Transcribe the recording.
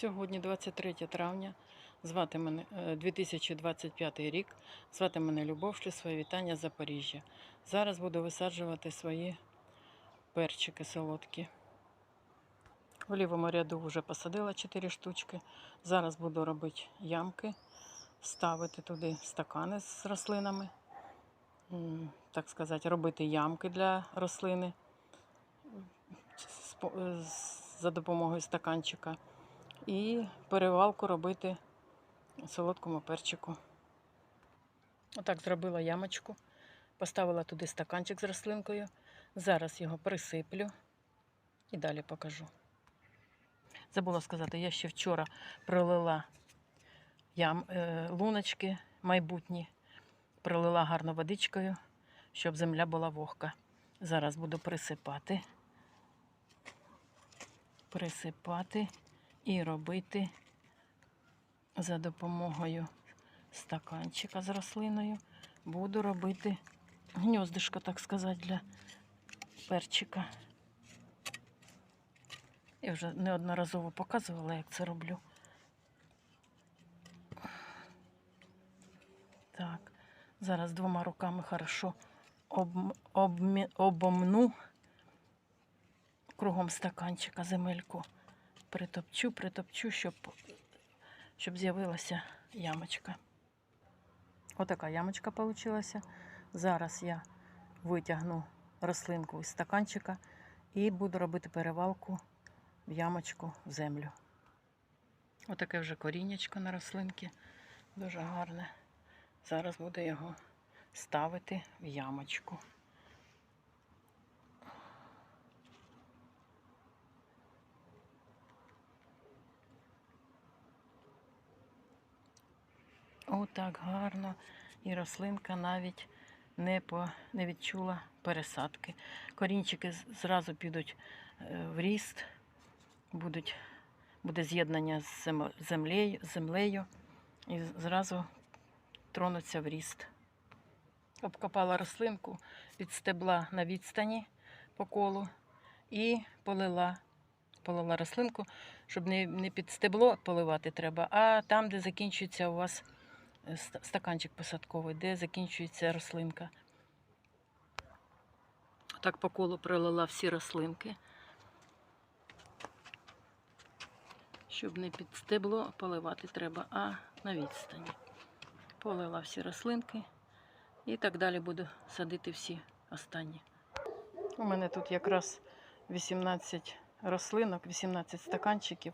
Сьогодні 23 травня, звати мене е, 2025 рік. Звати мене Любов, шлю своє вітання з Запоріжжя. Зараз буду висаджувати свої перчики солодкі. В лівому ряду вже посадила 4 штучки. Зараз буду робити ямки, ставити туди стакани з рослинами, так сказати, робити ямки для рослини е, за допомогою стаканчика і перевалку робити солодкому перчику. Отак зробила ямочку, поставила туди стаканчик з рослинкою. Зараз його присиплю і далі покажу. Забула сказати, я ще вчора пролила ям, е, луночки майбутні, пролила гарно водичкою, щоб земля була вогка. Зараз буду присипати, присипати і робити за допомогою стаканчика з рослиною. Буду робити гніздишко, так сказати, для перчика. Я вже неодноразово показувала, як це роблю. Так, зараз двома руками хорошо об, обмі- обомну кругом стаканчика земельку. Притопчу, притопчу, щоб, щоб з'явилася ямочка. Отака ямочка вийшла. Зараз я витягну рослинку із стаканчика і буду робити перевалку в ямочку в землю. Отаке вже коріннячко на рослинки. Дуже гарне. Зараз буду його ставити в ямочку. Отак гарно. І рослинка навіть не, по, не відчула пересадки. Корінчики зразу підуть е, в ріст, будуть, буде з'єднання з землею, землею і зразу тронуться в ріст. Обкопала рослинку від стебла на відстані по колу і полила. Полила рослинку, щоб не, під стебло поливати треба, а там, де закінчується у вас стаканчик посадковий, де закінчується рослинка. Так по колу пролила всі рослинки. Щоб не під стебло поливати треба, а на відстані. Полила всі рослинки і так далі буду садити всі останні. У мене тут якраз 18 рослинок, 18 стаканчиків.